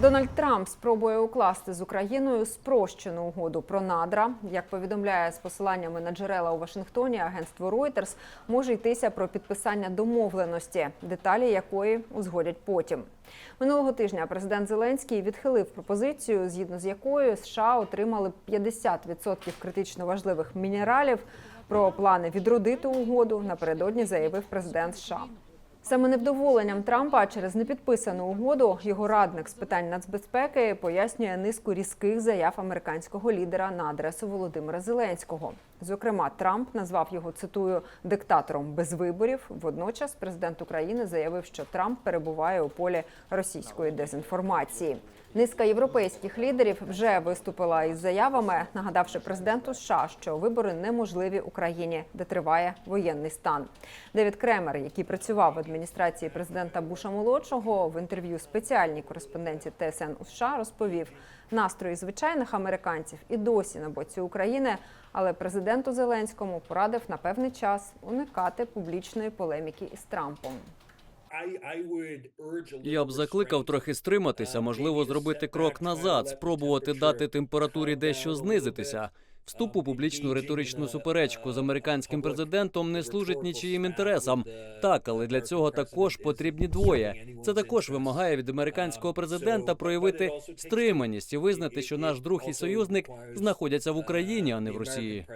Дональд Трамп спробує укласти з Україною спрощену угоду про надра. Як повідомляє з посиланнями на джерела у Вашингтоні, агентство Reuters, може йтися про підписання домовленості, деталі якої узгодять потім. Минулого тижня президент Зеленський відхилив пропозицію, згідно з якою США отримали 50% критично важливих мінералів. Про плани відродити угоду напередодні заявив президент США. Саме невдоволенням Трампа через непідписану угоду його радник з питань нацбезпеки пояснює низку різких заяв американського лідера на адресу Володимира Зеленського. Зокрема, Трамп назвав його цитую диктатором без виборів. Водночас президент України заявив, що Трамп перебуває у полі російської дезінформації. Низка європейських лідерів вже виступила із заявами, нагадавши президенту США, що вибори неможливі Україні, де триває воєнний стан. Девід Кремер, який працював в адміністрації президента Буша молодшого, в інтерв'ю спеціальній кореспонденції ТСН у США розповів настрої звичайних американців і досі на боці України. Але президенту Зеленському порадив на певний час уникати публічної полеміки із Трампом. Я б закликав трохи стриматися, можливо, зробити крок назад, спробувати дати температурі дещо знизитися. Вступ у публічну риторичну суперечку з американським президентом не служить нічиїм інтересам. Так, але для цього також потрібні двоє. Це також вимагає від американського президента проявити стриманість і визнати, що наш друг і союзник знаходяться в Україні, а не в Росії.